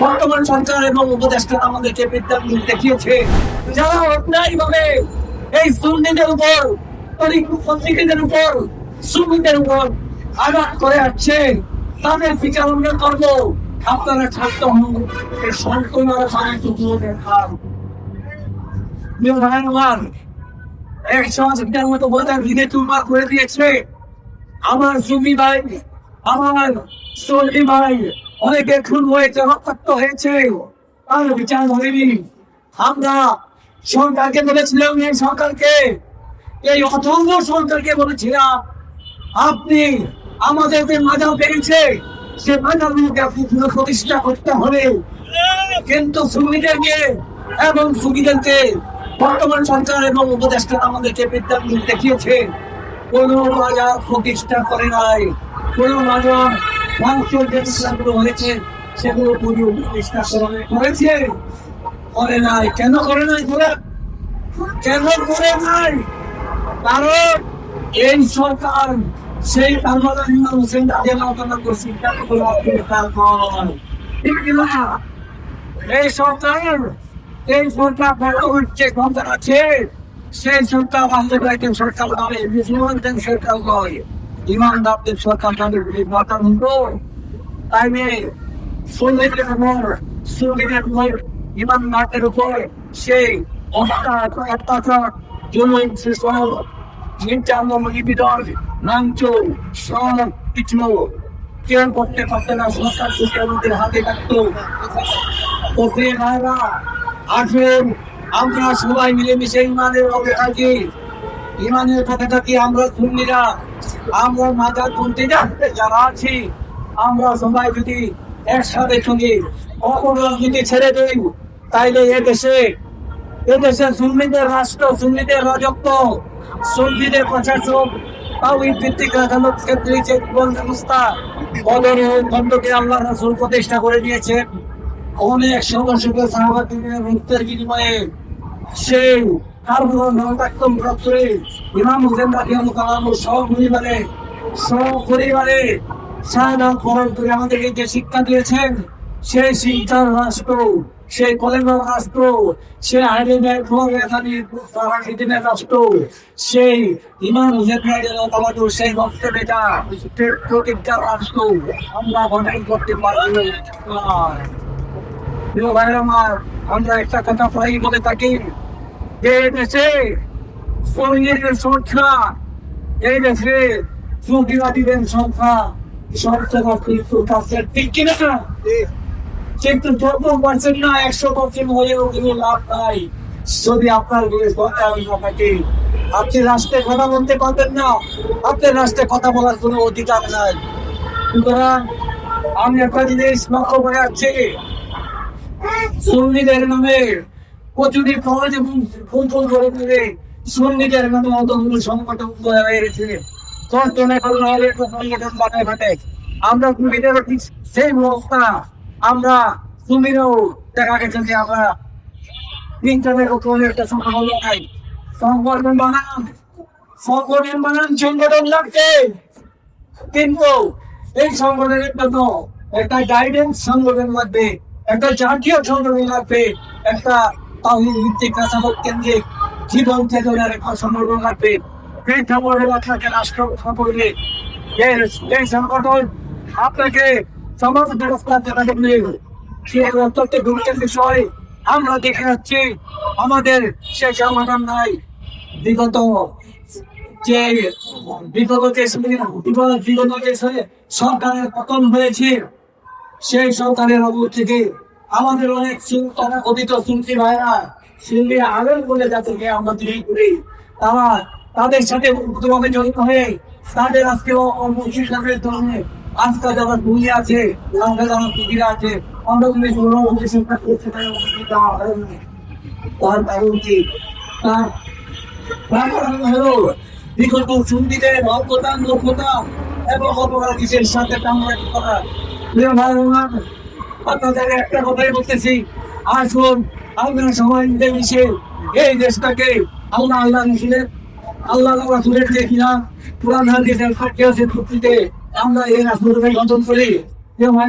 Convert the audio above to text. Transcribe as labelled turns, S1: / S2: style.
S1: বর্তমান সরকার এবং উপদেষ্টা আমাদেরকে বিদ্যাপীঠ দেখিয়েছে। যারা অন্যায় ভাবে এই সুন্নিদের উপর পত্রিকাদের উপর সুন্নিদের উপর আঘাত করে আসছে, তাদের বিচার আমরা করব। আপনারা ছাত্র হন এই আমার এক সহযোগিতার মতো বোঝার দিনে তুলবার করে দিয়েছে। আমার সুমি ভাই, আমার সৌদি ভাই অনেকে খুন হয়েছে, রক্তাক্ত হয়েছে। তার বিচার হয়নি। আমরা সরকারকে বলেছিলাম, এই সরকারকে, এই অথর্ব সরকারকে বলেছিলাম, আপনি আমাদেরকে মাজাও পেরেছে। সে মাজাগুলোকে আপনি প্রতিষ্ঠা করতে হবে। কিন্তু সুবিধাকে এবং সুবিধাকে বর্তমান সরকার এবং উপদেষ্টা আমাদেরকে বিদ্যাপীঠ দেখিয়েছে, কোনো বাজার প্রতিষ্ঠা করে নাই। কোন বাজার ভাঙচুর যে ইসলামগুলো হয়েছে, সেগুলো পুরো করেছে করে নাই। কেন করে নাই করে কেন করে নাই? কারণ এই সরকার, সেই কারবালা হোসেন তাদের আলোচনা? এই সরকার এই সরকার বড় হচ্ছে ক্ষমতা আছে সেই সরকার বাস্তবায়িত সরকার নয় মুসলমানদের সরকার নয় ইমানদারদের সরকার তাদের মুন্ড তাই মেয়ে সৈন্যদের উপর সুবিধের উপর, ইমানদারদের উপর সেই অত্যাচার জমিন সব নির্যাতন নিবেদন লাঞ্চ সব করতে পারতে না, সরকার সুশাসনদের হাতে থাকতো। ওকে ভাইরা আসুন আমরা সবাই মিলেমিশে ইমানের পথে থাকি। ইমানের পথে থাকি আমরা সুন্নিরা। আমরা মাজার পন্থীরা যারা আছি, আমরা সবাই যদি একসাথে সঙ্গে অপরাধ যদি ছেড়ে দেই, তাইলে এ দেশে এদেশে সুন্নিদের রাষ্ট্র, সুন্নিদের রাজত্ব, সুন্নিদের প্রশাসক তাও এই ভিত্তিক আদালত ক্ষেত্রে যে জীবন বদর খণ্ডকে আল্লাহ রাসুল প্রতিষ্ঠা করে দিয়েছে। অনেক সদস্যকে রক্তের বিনিময়ে সেই আমাদেরকে যে শিক্ষা দিয়েছেন সেই শিক্ষার রাষ্ট্র সেই কলেজের রাষ্ট্র সেই আইনের রাষ্ট্র সেই ইমান হোসেন সেই রক্তের এটা প্রতিজ্ঞার রাষ্ট্র আমরা গঠন করতে পারব আমরা একটা কথা প্রায় বলে থাকি যে দেশে সৈন্যের সংখ্যা এই দেশে সুবিধাদীদের সংখ্যা সবচেয়ে কিন্তু কাছে ঠিক কিনা কিন্তু না, একশো হলেও কিন্তু লাভ নাই। যদি আপনার থাকে আপনি রাষ্ট্রে কথা বলতে পারবেন না। আপনার রাষ্ট্রে কথা বলার কোনো অধিকার নাই। সুতরাং আমি একটা জিনিস লক্ষ্য করে যাচ্ছি। সুন্নিদের নামে কচুরি ফল এবং ফুল ফুল করে দিলে সুন্নিদের নামে অতগুলো সংগঠন করলে হলে একটা সংগঠন বানায় ঘটে আমরা সুন্নিদের ঠিক সেই অবস্থা আমরা সুন্নিরাও দেখা গেছে যে আমরা ইন্টারনেট ওখানে একটা সংগঠন লাগাই সংগঠন বানান সংগঠন বানান, সংগঠন লাগছে। কিন্তু এই সংগঠনের জন্য একটা গাইডেন্স সংগঠনের মধ্যে, একটা জাতীয় সংগঠন লাগবে, একটা তাহিদ কেন্দ্রিক জীবন এই সংগঠন আপনাকে সমাজ জন্য গুরুত্বের বিষয় আমরা আমাদের সে সংগঠন নাই। বিগত যে বিগত যে বিগত যে সরকারের পতন হয়েছে, সেই সরকারের অবস্থ থেকে আমাদের অনেক কথিত শুনছি ভাইরা শুনলে আবেল বলে যাদেরকে আমরা তৈরি করি। তারা তাদের সাথে উদ্যোগে জড়িত হয়ে তাদের আজকে অমুসিদের ধরনের আজকাল যারা দুনিয়া আছে আজকাল যারা পুঁজিরা আছে, আমরা যদি তার কারণ কি? তার হলো এবং অপরাধীদের সাথে আপনাদের একটা কথাই বলতেছি। আসুন আমরা সবাই মিলে মিশে এই দেশটাকে আল্লাহ আল্লাহ রসুলের আল্লাহ রসুলের যে কিনা পুরান হাদিসের সাক্ষী আছে আমরা এই রাসুলের গঠন করি। যে আমার